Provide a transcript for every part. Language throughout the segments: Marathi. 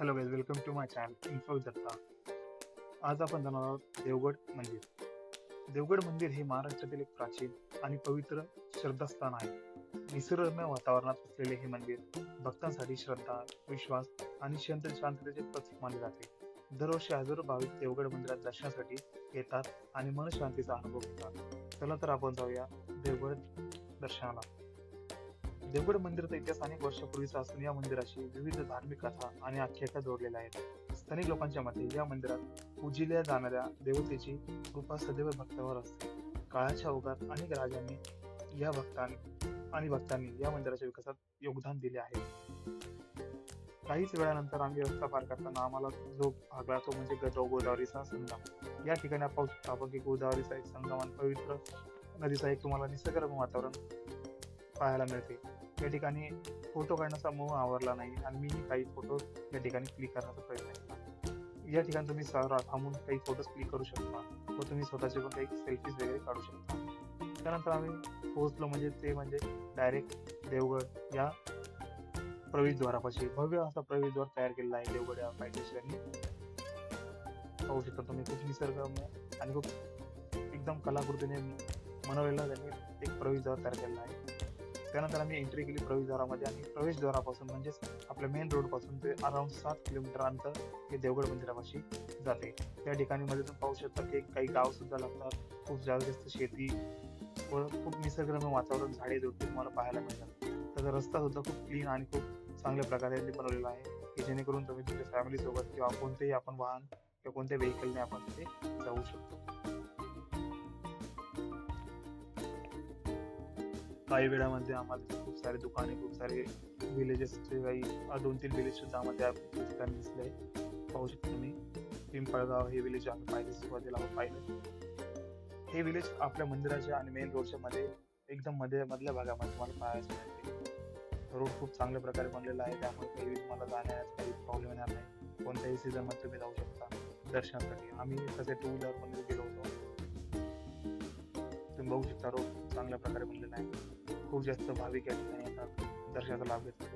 Hello guys welcome to my channel info Datta आज आपण जाणार आहोत देवगड मंदिर. देवगड मंदिर हे महाराष्ट्रातील एक प्राचीन आणि पवित्र श्रद्धास्थान आहे. निसर्गरम्य वातावरणात असलेले हे मंदिर भक्तांसाठी श्रद्धा विश्वास आणि शांत शांततेचे प्रतीक मानले जाते. दरवर्षी हजारो भाविक देवगड मंदिरात दर्शनासाठी येतात आणि मनशांतीचा अनुभव घेतात. चला तर आपण जाऊया देवगड दर्शनाला. देवगड मंदिराचा इतिहास अनेक वर्षापूर्वीचा असून या मंदिराशी विविध धार्मिक कथा आणि आख्यायिका जोडलेल्या आहेत. स्थानिक लोकांच्या मते या मंदिरात पूजिल्या जाणाऱ्या देवतेची कृपा सदैव भक्तावर असते. काळाच्या ओघात अनेक राजांनी या भक्तांनी आणि भक्तांनी या मंदिराच्या विकासात योगदान दिले आहे. काहीच वेळानंतर आम्ही रस्ता पार करताना आम्हाला जो भागला तो म्हणजे गोदावरीचा संगम. या ठिकाणी आपण पाहू शकता आपण की गोदावरीचा एक संगम आणि पवित्र नदीचा एक तुम्हाला निसर्गरम्य वातावरण पाहायला मिळते. या ठिकाणी फोटो काढण्याचा मोह आवरला नाही आणि मीही काही फोटो या ठिकाणी क्लिक करण्याचा प्रयत्न केला. या ठिकाणी तुम्ही सहरा थांबून काही फोटोज क्लिक करू शकता व तुम्ही स्वतःचे पण काही सेल्फीज वगैरे काढू शकता. त्यानंतर आम्ही पोहोचलो म्हणजे ते म्हणजे डायरेक्ट देवगड या प्रवेशद्वारापाशी. भव्य असा प्रवेशद्वार तयार केलेला आहे. देवगड या पायथ्याशी पाहू शकता तुम्ही खूप निसर्गरम्य आणि खूप एकदम कलाकृतीने मनवलेला त्यांनी एक प्रवेशद्वार तयार केलेला आहे. त्यानंतर आम्ही एंट्री केली प्रवेशद्वारामध्ये आणि प्रवेशद्वारापासून म्हणजेच आपल्या मेन रोडपासून ते अराउंड सात किलोमीटर अंतर हे देवगड मंदिरापाशी जाते. त्या ठिकाणी मध्ये तुम्ही पाहू शकता की काही गाव सुद्धा लागतात खूप जास्त शेती व खूप निसर्गरम्य वातावरण झाडे झुडपे तुम्हाला पाहायला मिळतात. त्याचा रस्ता सुद्धा खूप क्लीन आणि खूप चांगल्या प्रकारे बनवलेला आहे की जेणेकरून तुम्ही तुमच्या फॅमिलीसोबत किंवा कोणतेही आपण वाहन किंवा कोणत्या व्हेकलने आपण तिथे जाऊ शकतो. काही वेळामध्ये आम्हाला खूप सारे दुकाने खूप सारे विलेजेसचे काही दोन तीन विलेज सुद्धा आम्हाला त्या ठिकाणी दिसले. पाहू शकतो तुम्ही. पिंपळगाव हे विलेज आम्ही पाहिले सुरुवातीला आपण पाहिलं. हे विलेज आपल्या मंदिराच्या आणि मेन रोडच्या मध्ये एकदम मध्ये मधल्या भागामध्ये तुम्हाला पाहायला मिळते रोड खूप चांगल्या प्रकारे बनलेला आहे. त्यामुळे काही तुम्हाला जाण्यास काही प्रॉब्लेम येणार नाही. कोणत्याही सीझनमध्ये तुम्ही जाऊ शकता. दर्शनासाठी. आम्ही तसे टू व्हीलरमध्ये गेलो होतो. तुम्ही बघू शकता रोड खूप चांगल्या प्रकारे बनलेला आहे. खूप जास्त भाविक या ठिकाणी येतात दर्शनाचा लाभ घेतात.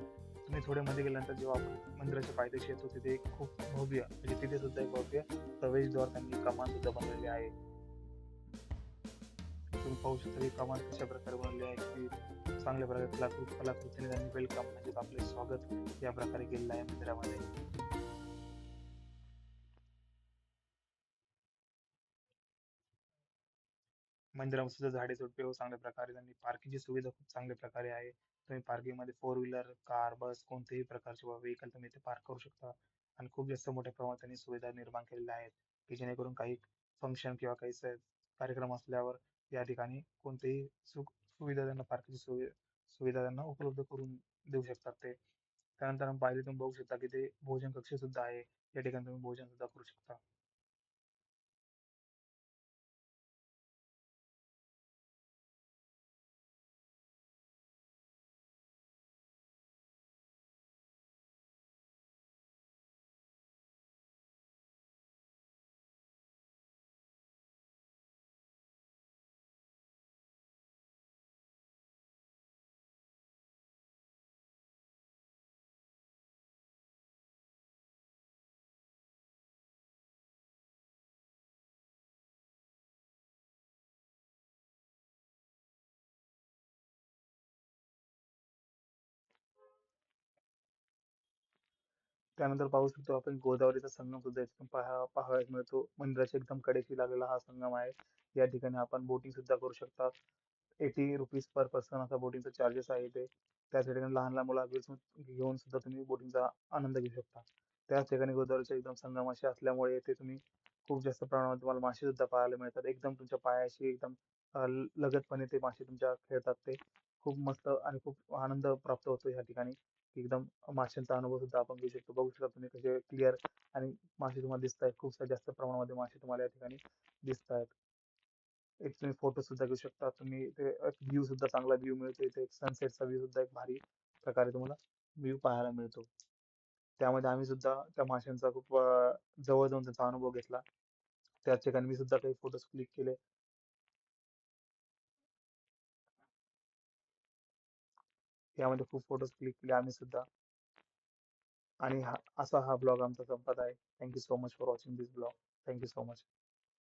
तुम्ही थोडे मध्ये गेल्यानंतर जेव्हा आपण मंदिराच्या पायदेशी येतो तिथे एक खूप भव्य म्हणजे तिथे सुद्धा एक भव्य प्रवेशद्वार त्यांनी कमान सुद्धा बनवलेली आहे. तुम्ही पाहू शकता की कमान कशा प्रकारे बनवली आहे की चांगल्या प्रकारे कलाकृत कलाकृतीने त्यांनी वेलकम म्हणजे आपले स्वागत या प्रकारे केलेलं आहे मंदिरामध्ये. मंदिरामध्ये सुद्धा झाडे झुडपे व चांगल्या प्रकारे त्यांनी पार्किंगची सुविधा खूप चांगल्या प्रकारे आहे. तुम्ही पार्किंगमध्ये फोर व्हीलर कार बस कोणतेही प्रकारचे व्हेकल तुम्ही इथे पार्क करू शकता. आणि खूप जास्त मोठ्या प्रमाणात त्यांनी सुविधा निर्माण केलेल्या आहेत. की जेणेकरून काही फंक्शन किंवा काही कार्यक्रम असल्यावर या ठिकाणी कोणतेही सुख सुविधा त्यांना पार्किंगची सुविधा सुविधा त्यांना उपलब्ध करून देऊ शकतात ते. त्यानंतर पाहिजे तुम्ही बघू शकता की ते भोजन कक्ष सुद्धा आहे. या ठिकाणी तुम्ही भोजन सुद्धा करू शकता. त्यानंतर पाहू शकतो आपण गोदावरीचा संगम सुद्धा एकदम पाहायला पाहायला मिळतो. मंदिराच्या एकदम कडेशी लागलेला हा संगम आहे. या ठिकाणी आपण बोटिंग सुद्धा करू शकता. एटी रुपीज पर पर्सन असा बोटिंगचा चार्जेस आहे ते त्याच ठिकाणी लहान लहान मुला घेऊन सुद्धा तुम्ही बोटिंगचा आनंद घेऊ शकता. त्याच ठिकाणी गोदावरीच्या एकदम संगमाशी असल्यामुळे येथे तुम्ही खूप जास्त प्रमाणात तुम्हाला मासे सुद्धा पाहायला मिळतात. एकदम तुमच्या पायाशी एकदम लगतपणे ते मासे तुमच्या खेळतात ते. खूप मस्त आणि खूप आनंद प्राप्त होतो या ठिकाणी. एकदम माशांचा अनुभव सुद्धा आपण घेऊ शकतो. बघू शकता तुम्ही कसे क्लिअर आणि मासे तुम्हाला दिसत आहेत खूप जास्त प्रमाणामध्ये मासे तुम्हाला या ठिकाणी दिसत आहेत एक तुम्ही फोटो सुद्धा घेऊ शकता. तुम्ही इथे व्ह्यू सुद्धा चांगला व्ह्यू मिळतो. इथे सनसेटचा व्ह्यू सुद्धा एक भारी प्रकारे तुम्हाला व्ह्यू पाहायला मिळतो. त्यामध्ये आम्ही सुद्धा त्या माशांचा खूप जवळ जाऊन त्याचा अनुभव घेतला. त्या ठिकाणी मी सुद्धा काही फोटोज क्लिक केले. यामध्ये खूप फोटोज क्लिक केले आम्ही सुद्धा आणि हा असा हा ब्लॉग आमचा संपत आहे. Thank you so much for watching this blog. Thank you so much.